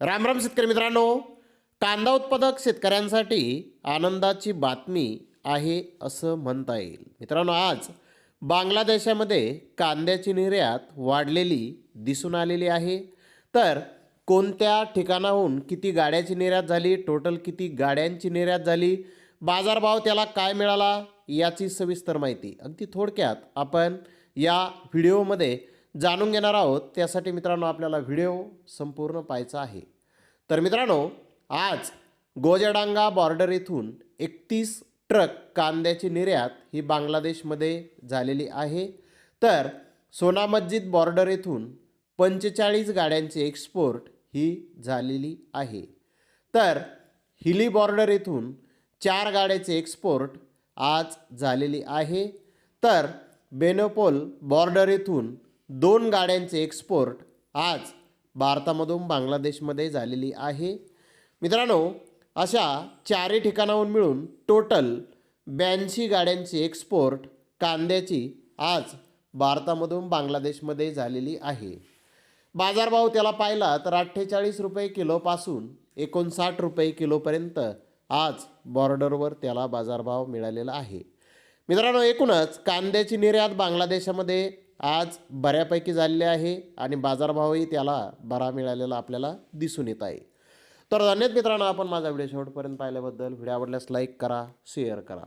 रामराम शेतकरी मित्रांनो. कांदा उत्पादक शेतकऱ्यांसाठी आनंदाची बातमी आहे असं म्हणता येईल. मित्रांनो आज बांगलादेशामध्ये कांद्याची निर्यात वाढलेली दिसून आलेली आहे. तर कोणत्या ठिकाणाहून किती गाड्याची निर्यात झाली टोटल किती गाड्यांची निर्यात झाली बाजारभाव त्याला काय मिळाला याची सविस्तर माहिती अगदी थोडक्यात आपण या व्हिडिओमध्ये जाणून घेणार आहोत. त्यासाठी मित्रांनो आपल्याला व्हिडिओ संपूर्ण पाहायचा आहे. तर मित्रांनो आज गोजडांगा बॉर्डर येथून एकतीस ट्रक कांद्याची निर्यात ही बांगलादेशमध्ये झालेली आहे. तर सोना मस्जिद बॉर्डर येथून पंचेचाळीस गाड्यांची एक्सपोर्ट ही झालेली आहे. तर हिली बॉर्डर येथून चार गाड्याचे एक्सपोर्ट आज झालेली आहे. तर बेनोपोल बॉर्डर येथून दोन गाड्यांचे एक्सपोर्ट आज भारतामधून बांगलादेशमध्ये झालेली आहे. मित्रांनो अशा चारही ठिकाणाहून मिळून टोटल ब्याऐंशी गाड्यांची एक्सपोर्ट कांद्याची आज भारतामधून बांगलादेशमध्ये झालेली आहे. बाजारभाव त्याला पाहिला तर अठ्ठेचाळीस रुपये किलोपासून एकोणसाठ रुपये किलोपर्यंत आज बॉर्डरवर त्याला बाजारभाव मिळालेला आहे. मित्रांनो एकूणच कांद्याची निर्यात बांगलादेशामध्ये आज बऱ्यापैकी झालेले आहे आणि बाजारभावही त्याला बरा मिळालेला आपल्याला दिसून येत आहे. तर धन्यवाद मित्रांनो आपण माझा व्हिडिओ शेवटपर्यंत पाहिल्याबद्दल. व्हिडिओ आवडल्यास लाईक करा शेअर करा.